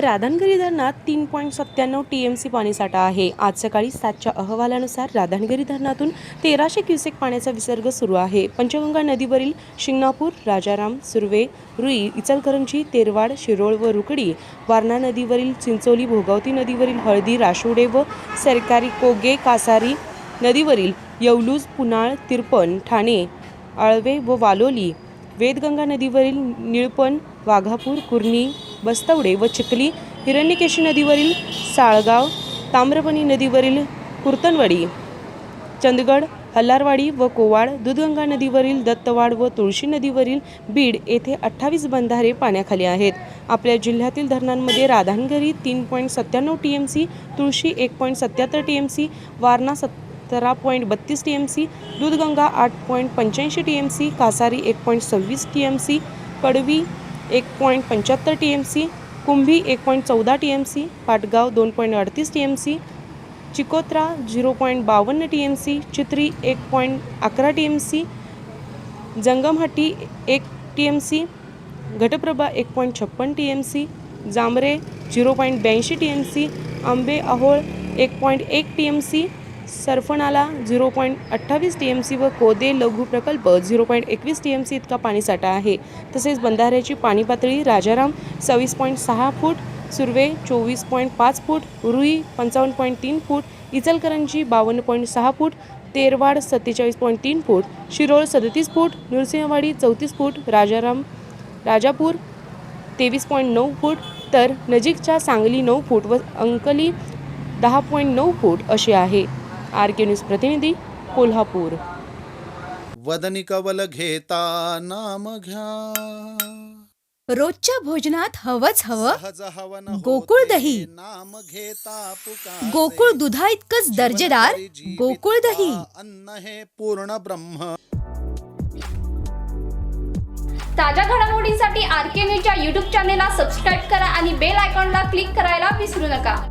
राधानगिरी धरणात तीन पॉईंट सत्त्याण्णव टी एम सी पाणीसाठा आहे. आज सकाळी सातच्या अहवालानुसार राधानगरी धरणातून तेराशे क्युसेक पाण्याचा विसर्ग सुरू आहे. पंचगंगा नदीवरील शिंगणापूर राजाराम सुर्वे रुई इचलकरंजी तेरवाड शिरोळ व रुकडी वारणा नदीवरील चिंचोली भोगावती नदीवरील हळदी राशुडे व सरकारी कोगे कासारी नदीवरील येवलूज पुनाळ तिरपण ठाणे आळवे व वालोली वेदगंगा नदीवरील निळपण वाघापूर कुर्णी बस्तवडे व चिखली हिरण्यकेशी नदीवरील साळगाव ताम्रपणी नदीवरील कुर्तनवाडी चंदगड हल्लारवाडी व कोवाड दूधगंगा नदीवरील दत्तवाड व तुळशी नदीवरील बीड येथे अठ्ठावीस बंधारे पाण्याखाली आहेत. आपल्या जिल्ह्यातील धरणांमध्ये राधानगरी तीन पॉईंट सत्त्याण्णव टी एम सी तुळशी एक पॉईंट सत्याहत्तर टी एम सी वारणा सतरा पॉईंट बत्तीस टी एम सी दूधगंगा आठ पॉईंट पंच्याऐंशी टी एम सी कासारी एक पॉईंट सव्वीस टी एम सी कडवी एक पॉईंट पंच्याहत्तर टी एम सी कुंभी एक पॉईंट चौदा टी एम सी पाटगाव दोन पॉईंट अडतीस T M C Chikotra zero point बावन्न टी एम सी चित्री एक पॉईंट अकरा टी एम सी जंगमहट्टी एक टी एम सी घटप्रभा एक पॉईंट छप्पन T M C Jambhare zero point ब्याऐंशी T M C Ambe Ahol एक पॉईंट एक T M C Sarfnala zero point अठ्ठावीस टी एम सी व कोदे लघु प्रकल्प झिरो पॉईंट एकवीस टी एम सी इतका पाणीसाठा आहे. तसेच बंधाऱ्याची पाणी पातळी राजाराम सव्वीस पॉईंट सहा फूट सुर्वे चोवीस पॉईंट पाच फूट रुई पंचावन्न पॉईंट तीन फूट इचलकरंजी बावन्न पॉईंट सहा फूट तेरवाड सत्तेचाळीस पॉईंट तीन फूट शिरोळ सदतीस फूट नृसिंहवाडी चौतीस फूट राजाराम राजापूर तेवीस पॉईंट नऊ फूट तर नजीकच्या सांगली नऊ फूट व अंकली दहा पॉईंट नऊ फूट असे आहे. आर के न्यूज प्रतिनिधी कोल्हापूर. वदनी कवल घेता नाम घ्या. रोजच्या भोजनात हवंच हवं. गोकुळ दही. नाम घेता पुकारे. गोकुळ दुधा इतकंच दर्जेदार. गोकुळ दही. अन्न हे पूर्ण ब्रह्म. ताज्या घडामोडींसाठी आर के न्यूजच्या यूट्यूब चॅनेलला सबस्क्राईब करा आणि बेल आयकॉनला क्लिक करायला विसरू नका.